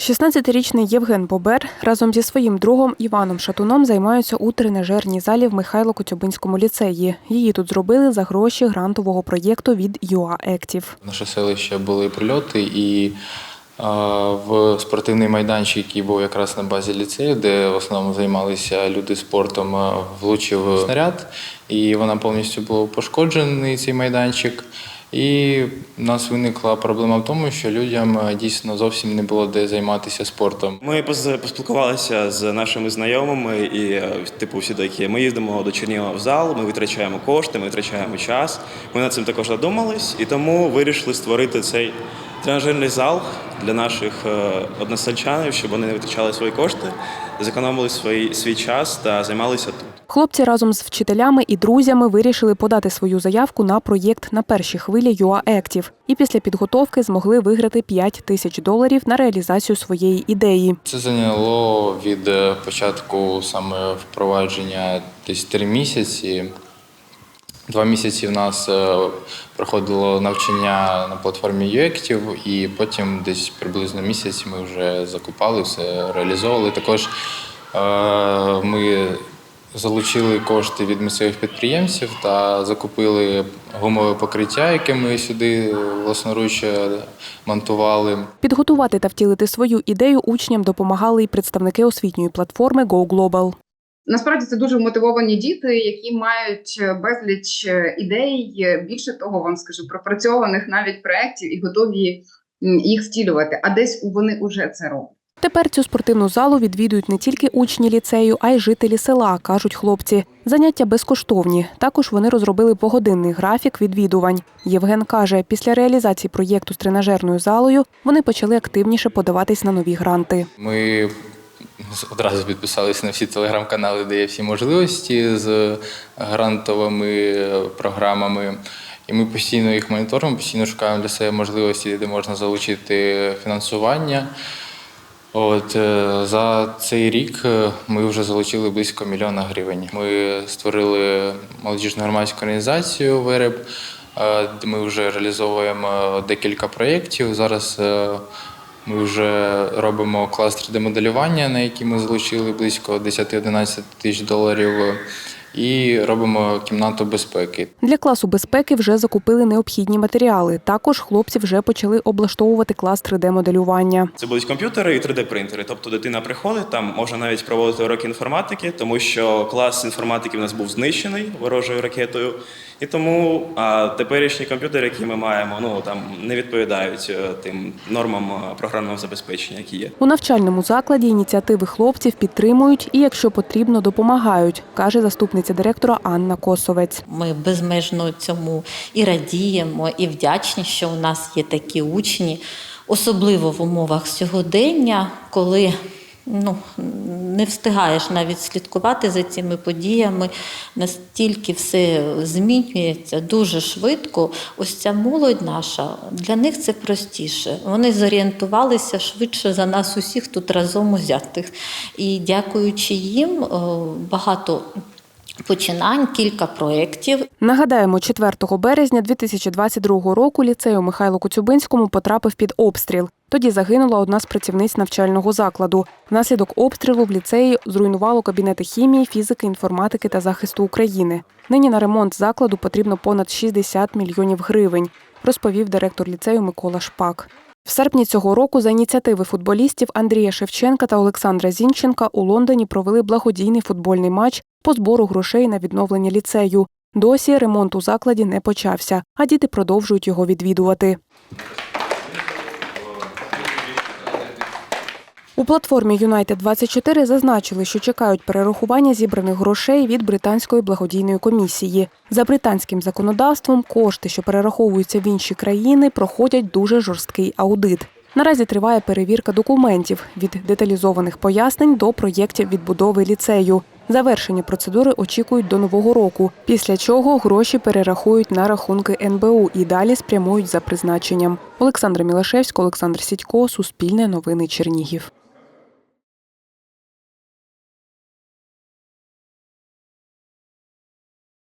16-річний Євген Бобер разом зі своїм другом Іваном Шатуном займаються у тренажерній залі в Михайло Коцюбинському ліцеї. Її тут зробили за гроші грантового проєкту від UA Active. В наше селище були прильоти, і в спортивний майданчик, який був якраз на базі ліцею, де в основному займалися люди спортом, влучив снаряд, і вона повністю був пошкоджений цей майданчик. І в нас виникла проблема в тому, що людям дійсно зовсім не було де займатися спортом. Ми поспілкувалися з нашими знайомими, і е, типу всі такі. Ми їздимо до Чернігова в зал, ми витрачаємо кошти, ми витрачаємо час. Ми над цим також задумались, і тому вирішили створити цей тренажерний зал для наших е, односельчанів, щоб вони не витрачали свої кошти, зекономили свій, свій час та займалися. Хлопці разом з вчителями і друзями вирішили подати свою заявку на проєкт на першій хвилі Active і після підготовки змогли виграти 5 тисяч доларів на реалізацію своєї ідеї. Це зайняло від е, початку саме впровадження десь три місяці. Два місяці в нас е, проходило навчання на платформі UActive, і потім десь приблизно місяць ми вже закупали все, реалізовували. Також е, ми залучили кошти від місцевих підприємців та закупили гумове покриття, яке ми сюди власноруч е, монтували. Підготувати та втілити свою ідею учням допомагали й представники освітньої платформи Go Global. Насправді це дуже мотивовані діти, які мають е, безліч е, ідей. Більше того, вам скажу пропрацьованих навіть проєктів і готові їх втілювати. А десь вони вже це роблять. Тепер цю спортивну залу відвідують не тільки учні ліцею, а й жителі села, кажуть хлопці. Заняття безкоштовні. Також вони розробили погодинний графік відвідувань. Євген каже, після реалізації проєкту з тренажерною залою вони почали активніше подаватись на нові гранти. Ми одразу підписалися на всі телеграм-канали, де є всі можливості з грантовими програмами. І ми постійно їх моніторимо, постійно шукаємо для себе можливості, де можна залучити фінансування. От е, за цей рік е, ми вже залучили близько мільйона гривень. Ми створили молодіжну громадську організацію ВЕРЕБ, е, ми вже реалізовуємо декілька проєктів. Зараз ми вже робимо клас 3D-моделювання, на який ми залучили близько 10-11 тисяч доларів, і робимо кімнату безпеки. Для класу безпеки вже закупили необхідні матеріали. Також хлопці вже почали облаштовувати клас 3D-моделювання. Це будуть комп'ютери і 3D-принтери. Тобто дитина приходить, там можна навіть проводити уроки інформатики, тому що клас інформатики в нас був знищений ворожою ракетою. І тому а, теперішні комп'ютери, які ми маємо, ну там не відповідають е, тим нормам е, програмного забезпечення, які є. У навчальному закладі ініціативи хлопців підтримують і, якщо потрібно, допомагають, каже заступниця директора Анна Косовець. Ми безмежно цьому і радіємо, і вдячні, що у нас є такі учні, особливо в умовах сьогодення, коли ну, не встигаєш навіть слідкувати за цими подіями, настільки все змінюється дуже швидко. Ось ця молодь наша, для них це простіше. Вони зорієнтувалися швидше за нас усіх тут разом узятих. І дякуючи їм, багато починань, кілька проєктів. Нагадаємо, 4 березня 2022 року ліцей у Михайло Коцюбинському потрапив під обстріл. Тоді загинула одна з працівниць навчального закладу. Внаслідок обстрілу в ліцеї зруйнувало кабінети хімії, фізики, інформатики та захисту України. Нині на ремонт закладу потрібно понад 60 мільйонів гривень, розповів директор ліцею Микола Шпак. В серпні цього року за ініціативи футболістів Андрія Шевченка та Олександра Зінченка у Лондоні провели благодійний футбольний матч по збору грошей на відновлення ліцею. Досі ремонт у закладі не почався, а діти продовжують його відвідувати. У платформі United 24 зазначили, що чекають перерахування зібраних грошей від британської благодійної комісії. За британським законодавством кошти, що перераховуються в інші країни, проходять дуже жорсткий аудит. Наразі триває перевірка документів від деталізованих пояснень до проєктів відбудови ліцею. Завершення процедури очікують до нового року, після чого гроші перерахують на рахунки НБУ і далі спрямують за призначенням. Олександра Мілашевська, Олександр Сідько, Суспільне новини Чернігів.